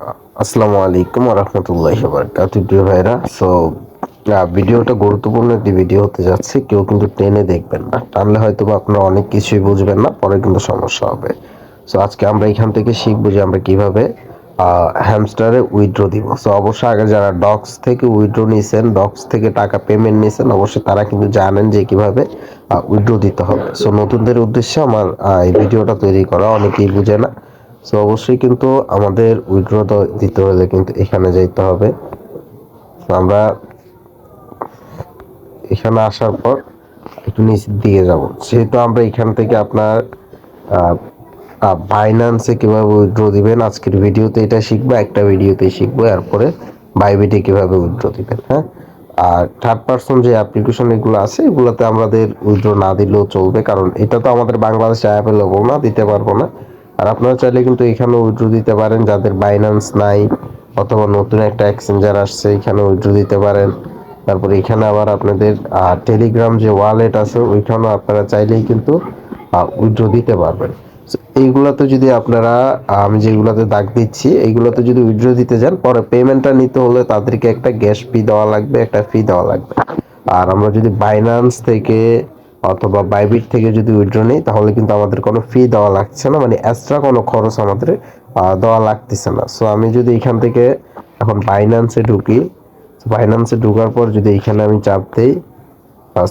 আসসালামু আলাইকুম রহমতুল্লাহ বারকাত প্রিয় ভাইরা। সো ভিডিওটা গুরুত্বপূর্ণ একটি ভিডিও হতে যাচ্ছে। কেউ কিন্তু টেনে দেখবেন না। টানলে হয়তো বা আপনারা অনেক কিছুই বুঝবেন না, পরে কিন্তু সমস্যা হবে। সো আজকে আমরা এখান থেকে শিখব যে আমরা কীভাবে হ্যামস্টারে উইথড্র দিব। সো অবশ্যই আগে যারা ডক্স থেকে উইথড্র নিয়েছেন ডক্স থেকে টাকা পেমেন্ট নিয়েছেন অবশ্যই তারা কিন্তু জানেন যে কীভাবে উইথড্র দিতে হবে। সো নতুনদের উদ্দেশ্যে আমার এই ভিডিওটা তৈরি করা, অনেকেই বুঝে না। সো অবশ্যই কিন্তু আমাদের উইথড্র দিতে হলে কিন্তু এখানে যাইতে হবে। আমরা এখানে আসার পর একটু নিচের দিকে যাব। যেহেতু আমরা এখান থেকে আপনার বাইন্যান্সে কীভাবে উইথড্র দিবেন, আজকের ভিডিওতে এটা শিখব, একটা ভিডিওতে শিখব, এরপরে বাইবিটে কীভাবে উইথড্র দিবেন হ্যাঁ? আর থার্ড পার্সন যে অ্যাপ্লিকেশন এগুলো আছে, এগুলোতে আমাদের উইড্রো না দিলেও চলবে, কারণ এটা তো আমাদের বাংলাদেশে অ্যাভেলেবল না, দিতে পারব না। আর আপনারা চাইলে কিন্তু এখানে উইথড্র দিতে পারেন, যাদের বাইন্যান্স নাই অথবা নতুন একটা এক্সচেঞ্জার আসছে এখানে উইথড্র দিতে পারেন। তারপরে এখানে আবার আপনাদের টেলিগ্রাম যে ওয়ালেট আছে, ওইখানেও আপনারা চাইলেই কিন্তু উইথড্র দিতে পারবেন। এইগুলাতে যদি আপনারা আমি যেগুলাতে দাগ দিচ্ছি, এইগুলোতে যদি উইড্রো দিতে যান, পরে পেমেন্টটা নিতে হলে তাদেরকে একটা গ্যাস ফি দেওয়া লাগবে, একটা ফি দেওয়া লাগবে। আর আমরা যদি বাইন্যান্স থেকে অথবা বাইবিট থেকে যদি উইথড্র নেই, তাহলে কিন্তু আমাদের কোনো ফি দেওয়া লাগছে না। মানে এক্সট্রা কোনো খরচ আমাদের দেওয়া লাগতেছে না। সো আমি যদি এখান থেকে এখন বাইন্যান্সে ঢুকি বাইন্যান্সে ঢোকার পর যদি এখানে আমি চাপ দিই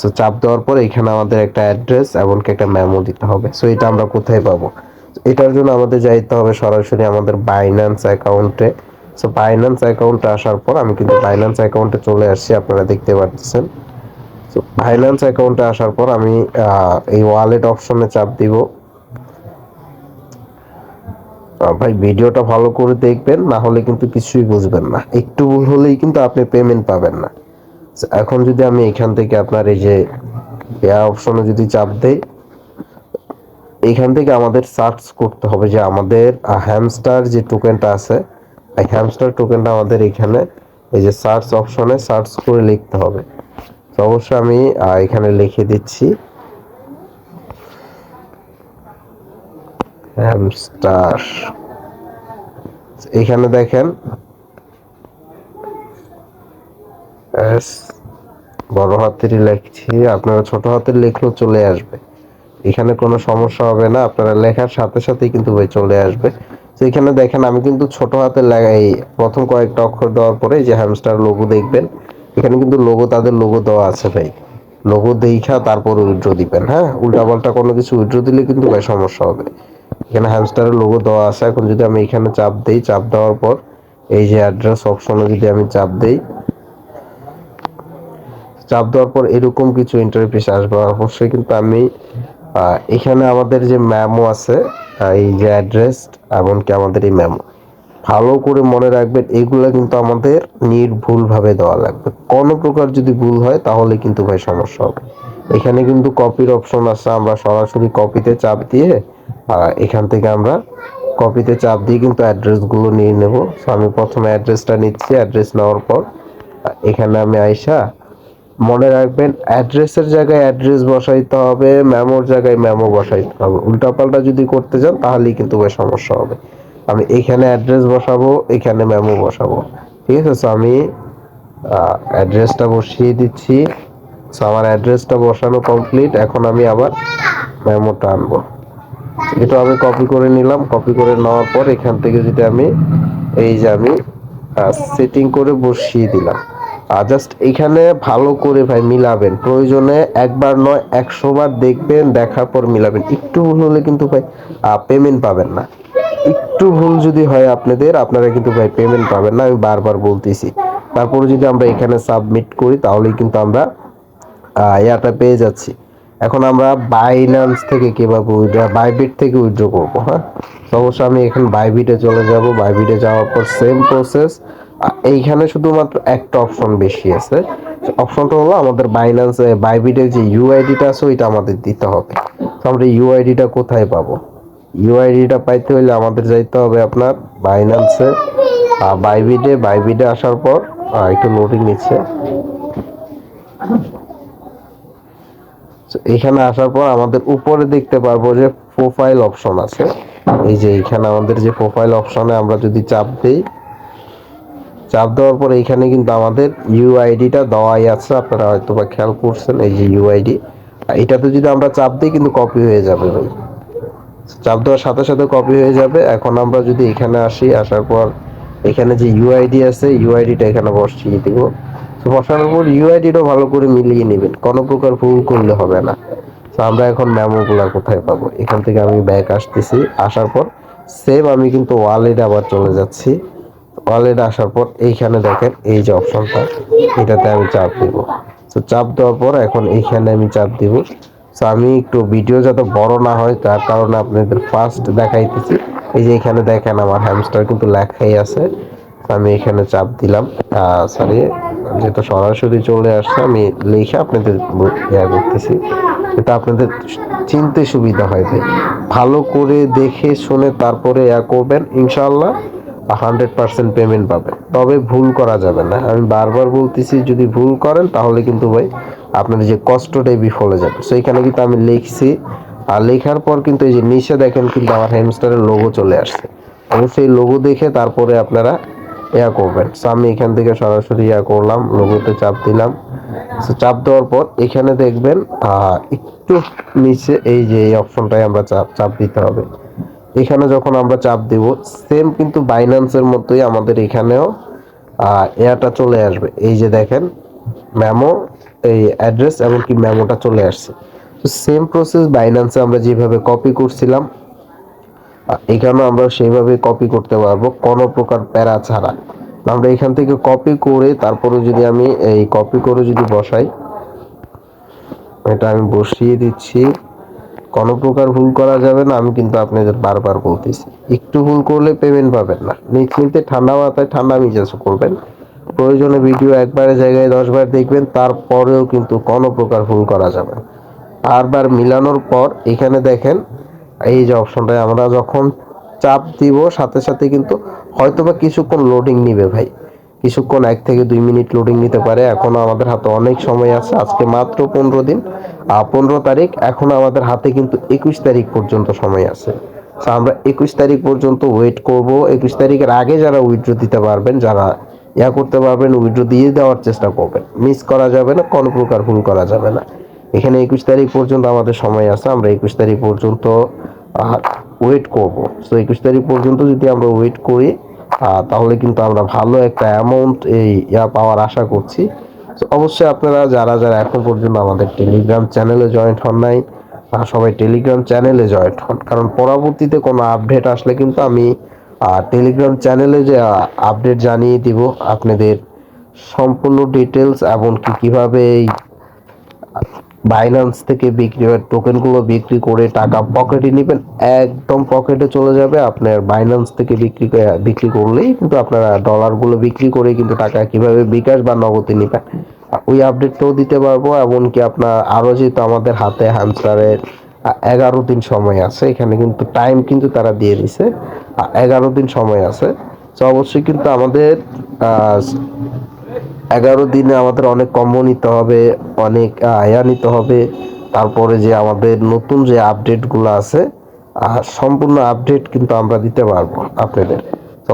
সো চাপ দেওয়ার পর এখানে আমাদের একটা অ্যাড্রেস এমনকি একটা মেমো দিতে হবে। সো এটা আমরা কোথায় পাবো? এটার জন্য আমাদের যাইতে হবে সরাসরি আমাদের বাইন্যান্স অ্যাকাউন্টে সো বাইন্যান্স অ্যাকাউন্টে আসার পর আমি কিন্তু বাইন্যান্স অ্যাকাউন্টে চলে আসছি, আপনারা দেখতে পাচ্ছেন তো অ্যাকাউন্টে আসার পর আমি এই ওয়ালেট অপশনে চাপ দিব। ভাই, ভিডিওটা ভালো করে দেখবেন, না হলে কিন্তু কিছুই বুঝবেন না। একটু ভুল হলেই কিন্তু আপনি পেমেন্ট পাবেন না। এখন যদি আমি এখান থেকে আপনার এই যে অপশনে যদি চাপ দেই, এখান থেকে আমাদের সার্চ করতে হবে যে আমাদের হ্যামস্টার যে টোকেনটা আছে, এই হ্যামস্টার টোকেনটা আমাদের এখানে এই যে সার্চ অপশনে সার্চ করে লিখতে হবে। তো অবশ্যই আমি এখানে লিখে দিচ্ছি। এখানে দেখেন এস বড় হাতের লিখছি, আপনারা ছোট হাতের লিখলেও চলে আসবে। এখানে কোনো সমস্যা হবে না, আপনারা লেখার সাথে সাথেই কিন্তু বই চলে আসবে। তো এখানে দেখেন, আমি কিন্তু ছোট হাতে লাগাই প্রথম কয়েকটা অক্ষর দেওয়ার পরে যে হ্যামস্টার লোগো দেখবেন এখানে কিন্তু লোগো তাদের লোগো দেওয়া আছে ভাই। লোগো দেখা, তারপর উইড্রো দিবেন হ্যাঁ? উল্টাপাল্টা কোনো কিছু উইড্রো দিলে কিন্তু ভাই সমস্যা হবে। এখানে হ্যামস্টারের লোগো দেওয়া আছে। এখন যদি আমি এখানে চাপ দেই, চাপ দেওয়ার পর এই যে অ্যাড্রেস অপশনে যদি আমি চাপ দেই, চাপ দেওয়ার পর এরকম কিছু ইন্টারফেস আসবে। অবশ্যই কিন্তু আমি এখানে আমাদের যে ম্যামো আছে এই যে অ্যাড্রেস এমনকি আমাদের এই ম্যামো ভালো করে মনে রাখবেন এগুলো কিন্তু আমাদের নির্ভুলভাবে দেওয়া লাগবে। কোনো প্রকার যদি ভুল হয় তাহলে কিন্তু ভাই সমস্যা হবে। এখানে কিন্তু কপির অপশন আছে আমরা সরাসরি কপিতে চাপ দিয়ে এখান থেকে আমরা কপিতে চাপ দিয়ে কিন্তু অ্যাড্রেসগুলো নিয়ে নেব। So, আমি প্রথমে অ্যাড্রেসটা নিচ্ছি অ্যাড্রেস নেওয়ার পর এখানে আমি আইসা মনে রাখবেন অ্যাড্রেসের জায়গায় অ্যাড্রেস বসাইতে হবে মেমোর জায়গায় মেমো বসাইতে হবে। উল্টাপাল্টা যদি করতে যান তাহলেই কিন্তু বেশ সমস্যা হবে। আমি এখানে অ্যাড্রেস বসাবো, এখানে মেমো বসাবো। ঠিক আছে? সো আমি অ্যাড্রেসটা বসিয়ে দিচ্ছি। সো আমার অ্যাড্রেসটা বসানো কমপ্লিট এখন আমি আবার মেমোটা আনব। এটা আমি কপি করে নিলাম। কপি করে নেওয়ার পর এখান থেকে যদি আমি, এই যে আমি সেটিং করে বসিয়ে দিলাম। আর জাস্ট এখানে ভালো করে ভাই মিলাবেন। প্রয়োজনে একবার নয়, একশো বার দেখবেন, দেখার পর মিলাবেন। একটু ভুল হলে কিন্তু ভাই পেমেন্ট পাবেন না। একটু ভুল যদি হয় আপনাদের, আপনারা কিন্তু ভাই পেমেন্ট পাবেন না, আমি বারবার বলতেছি। তারপরে যদি আমরা এখানে সাবমিট করি, তাহলেই কিন্তু আমরা ইয়াটা পেয়ে যাচ্ছি। এখন আমরা বাইন্যান্স থেকে কীভাবে উইড্রো বাইবিট থেকে উইড্রো করব হ্যাঁ? তো অবশ্যই আমি এখন বাইবিটে চলে যাব। বাইবিটে যাওয়ার পর সেম প্রসেস এইখানে শুধুমাত্র একটা অপশন বেশি আছে। অপশনটা হলো আমাদের বাইন্যান্স বাইবিটের যে ইউআইডিটা আছে, ওইটা আমাদের দিতে হবে। তো আমরা ইউআইডিটা কোথায় পাবো? ইউআইডিটা পাইতে হলে আমাদের যাইতে হবে আপনার বাইন্যান্সে বাইবিটে বাইবিটে আসার পর একটু লোডিং নিচ্ছে। এখানে আসার পর আমাদের উপরে দেখতে পারব যে প্রোফাইল অপশন আছে। এই যে এখানে আমাদের যে প্রোফাইল অপশনে আমরা যদি চাপ দিই, চাপ দেওয়ার পর এখানে কিন্তু আমাদের ইউআইডিটা দেওয়াই আছে। আপনারা হয়তো বা খেয়াল করছেন, এই যে ইউআইডি এটাতে যদি আমরা চাপ দিই, কিন্তু কপি হয়ে যাবে ভাই। চাপ দেওয়ার সাথে সাথে কপি হয়ে যাবে। এখন আমরা যদি এখানে আসি, আসার পর এখানে যে ইউআইডি আছে ইউআইডিটা এখানে বসিয়ে দিব। তো বসানোর পর ইউআইডিটাও ভালো করে মিলিয়ে নেবেন। কোনো প্রকার ভুল করলে হবে না। তো আমরা এখন মেমোগুলা কোথায় পাবো? এখান থেকে আমি ব্যাক আসতেছি। আসার পর সেম আমি কিন্তু ওয়ালেটে আবার চলে যাচ্ছি। ওয়ালেটে আসার পর এইখানে দেখেন এই যে অপশনটা এটাতে আমি চাপ দিব। তো চাপ দেওয়ার পর এখন এইখানে আমি চাপ দিব। তো আমি একটু ভিডিও যাতে বড় না হয়, তার কারণে আপনাদের ফার্স্ট দেখাইতেছি। এই যে এখানে দেখেন আমার হ্যামস্টার কিন্তু লেখাই আছে। আমি এখানে চাপ দিলাম। সরি যেটা সরাসরি চলে আসছে, আমি লিখে আপনাদের ইয়া করতেছি। এটা আপনাদের চিনতে সুবিধা হয় ভালো করে দেখে শুনে তারপরে ইয়া করবেন ইনশাল্লাহ হান্ড্রেড পার্সেন্ট পেমেন্ট পাবেন। তবে ভুল করা যাবে না। আমি বারবার বলতেছি, যদি ভুল করেন তাহলে কিন্তু ভাই আপনার যে কষ্টটাই বিফলে যাবে। সো এখানে কিন্তু আমি লিখছি, আর লেখার পর কিন্তু এই যে নিচে দেখেন কিন্তু আমার হ্যামস্টারের লোগো চলে আসছে। অবশ্যই লোগো দেখে তারপরে আপনারা ইয়া করবেন। সো আমি এখান থেকে সরাসরি ইয়া করলাম লোগোতে চাপ দিলাম। সো চাপ দেওয়ার পর এখানে দেখবেন একটু নিচে এই যে এই অপশনটাই আমরা চাপ চাপ দিতে হবে। এখানে যখন আমরা চাপ দিব সেম কিন্তু বাইন্যান্সের মতোই আমাদের এখানেও এয়ারটা চলে আসবে। এই যে দেখেন মেমো এই অ্যাড্রেস এমনকি মেমোটা চলে আসছে। তো সেম প্রসেস বাইন্যান্সে আমরা যেভাবে কপি করছিলাম, এখানেও আমরা সেইভাবে কপি করতে পারব, কোনো প্রকার প্যারা ছাড়া। আমরা এখান থেকে কপি করে তারপরে যদি আমি এই কপি করে যদি বসাই, এটা আমি বসিয়ে দিচ্ছি। কোনো প্রকার ভুল করা যাবে না, আমি কিন্তু আপনাদের বারবার বলতেছি। একটু ভুল করলে পেমেন্ট পাবেন না। নিচ নিতে ঠান্ডা মাথায় ঠান্ডা মিজাজ করবেন। প্রয়োজনে ভিডিও একবারে জায়গায় দশবার দেখবেন, তারপরেও কিন্তু কোনো প্রকার ভুল করা যাবে না। বারবার মিলানোর পর এখানে দেখেন, এই যে অপশনটায় আমরা যখন চাপ দিব, সাথে সাথে কিন্তু হয়তোবা কিছুক্ষণ লোডিং নিবে ভাই। কিছুক্ষণ এক থেকে দুই মিনিট লোডিং নিতে পারে। এখনও আমাদের হাতে অনেক সময় আছে। আজকে মাত্র পনেরো দিন। পনেরো তারিখ, এখনও আমাদের হাতে কিন্তু একুশ তারিখ পর্যন্ত সময় আছে। আমরা একুশ তারিখ পর্যন্ত ওয়েট করব। একুশ তারিখের আগে যারা উইথড্র দিতে পারবেন, যারা ইয়া করতে পারবেন উইথড্র দিয়ে দেওয়ার চেষ্টা করবেন। মিস করা যাবে না, কোনো প্রকার ভুল করা যাবে না। এখানে একুশ তারিখ পর্যন্ত আমাদের সময় আছে, আমরা একুশ তারিখ পর্যন্ত ওয়েট করব। সো একুশ তারিখ পর্যন্ত যদি আমরা ওয়েট করি তাহলে কিন্তু আমরা ভালো একটা অ্যামাউন্ট এই ইয়া পাওয়ার আশা করছি। অবশ্যই আপনারা যারা যারা এখন পর্যন্ত আমাদের টেলিগ্রাম চ্যানেলে জয়েন্ট হন নাই সবাই টেলিগ্রাম চ্যানেলে জয়েন্ট হন। কারণ পরবর্তীতে কোনো আপডেট আসলে কিন্তু আমি টেলিগ্রাম চ্যানেলে যে আপডেট জানিয়ে দিব আপনাদের সম্পূর্ণ ডিটেলস এমনকি কীভাবে এই বাইন্যান্স থেকে বিক্রি হয় টোকেনগুলো বিক্রি করে টাকা পকেটে নেবেন, একদম পকেটে চলে যাবে। আপনার বাইন্যান্স থেকে বিক্রি বিক্রি করলেই কিন্তু আপনারা ডলারগুলো বিক্রি করে কিন্তু টাকা কীভাবে বিকাশ বা নগদে নেবেন। ওই আপডেটটাও দিতে পারব, এমনকি আপনার আরও যেহেতু আমাদের হাতে হ্যামস্টারের এগারো দিন সময় আছে, এখানে কিন্তু টাইম কিন্তু তারা দিয়ে দিছে। এগারো দিন সময় আছে। তো অবশ্যই কিন্তু আমাদের এগারো দিনে আমাদের অনেক কম্বো নিতে হবে, অনেক আয়া নিতে হবে। তারপরে যে আমাদের নতুন যে আপডেটগুলো আছে সম্পূর্ণ আপডেট কিন্তু আমরা দিতে পারব আপনাদের।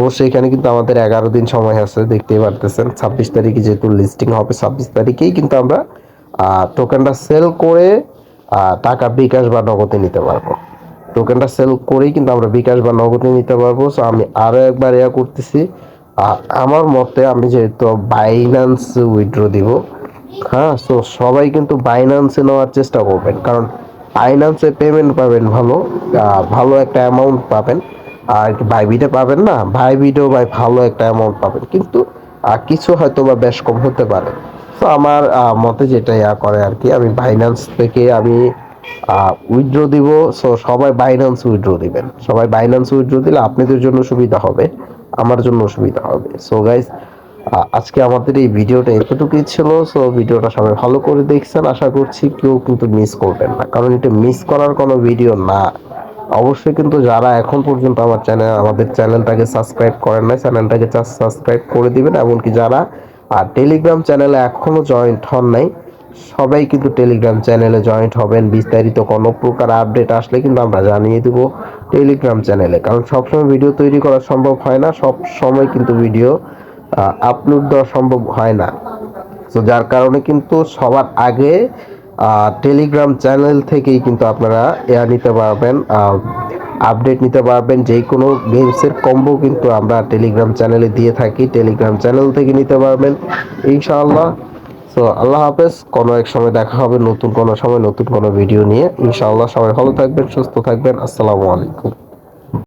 অবশ্যই এখানে কিন্তু আমাদের এগারো দিন সময় আছে, দেখতেই পারতেছেন। ছাব্বিশ তারিখে যেহেতু লিস্টিং হবে, ছাব্বিশ তারিখেই কিন্তু আমরা টোকেনটা সেল করে টাকা বিকাশ বা নগদে নিতে পারব। টোকেনটা সেল করেই কিন্তু আমরা বিকাশ বা নগদে নিতে পারব। সো আমি আরও একবার ইয়া করতেছি। আ- আমার মতে আমি যেহেতু বাইন্যান্স উইথড্র দিব হ্যাঁ সো সবাই কিন্তু বাইন্যান্সে নেওয়ার চেষ্টা করবেন। কারণ বাইন্যান্সে পেমেন্ট পাবেন ভালো ভালো একটা অ্যামাউন্ট পাবেন। আর বাইবিটে পাবেন না বাইবিটেও ভাই ভালো একটা অ্যামাউন্ট পাবেন। কিন্তু কিছু হয়তো বা বেশ কম হতে পারে। তো আমার মতে যেটা ইয়া করে আর কি, আমি বাইন্যান্স থেকে আমি উইথড্র দিব সো সবাই বাইন্যান্স উইথড্র দিবেন। সবাই বাইন্যান্স উইথড্র দিলে আপনাদের জন্য সুবিধা হবে, আমার জন্য সুবিধা হবে। সো গাইজ আজকে আমাদের এই ভিডিওটা এতটুকুই ছিল সো ভিডিওটা সবাই ভালো করে দেখছেন। আশা করছি কেউ কিন্তু মিস করবেন না, কারণ এটা মিস করার কোনো ভিডিও না। অবশ্যই কিন্তু যারা এখন পর্যন্ত আমার চ্যানেল আমাদের চ্যানেলটাকে সাবস্ক্রাইব করেন না চ্যানেলটাকে সাবস্ক্রাইব করে দিবেন। এমনকি যারা আর টেলিগ্রাম চ্যানেলে এখনও জয়েন্ট হন নাই সবাই কিন্তু টেলিগ্রাম চ্যানেলে জয়েন্ট হবেন। বিস্তারিত কোনো প্রকার আপডেট আসলে কিন্তু আমরা জানিয়ে দেব টেলিগ্রাম চ্যানেলে কারণ সবসময় ভিডিও তৈরি করা সম্ভব হয় না, সব সময় কিন্তু ভিডিও আপলোড দেওয়া সম্ভব হয় না। তো যার কারণে কিন্তু সবার আগে টেলিগ্রাম চ্যানেল থেকেই কিন্তু আপনারা এয়া নিতে পারবেন আপডেট নিতে পারবেন। যে কোনো গেমসের কম্বো কিন্তু আমরা টেলিগ্রাম চ্যানেলে দিয়ে থাকি। টেলিগ্রাম চ্যানেল থেকে নিতে পারবেন। ইনশাআল্লাহ। সো আল্লাহ হাফেজ, কোনো এক সময় দেখা হবে, নতুন কোনো সময়, নতুন কোনো ভিডিও নিয়ে। ইনশাআল্লাহ সবাই ভালো থাকবেন, সুস্থ থাকবেন। আসসালামু আলাইকুম।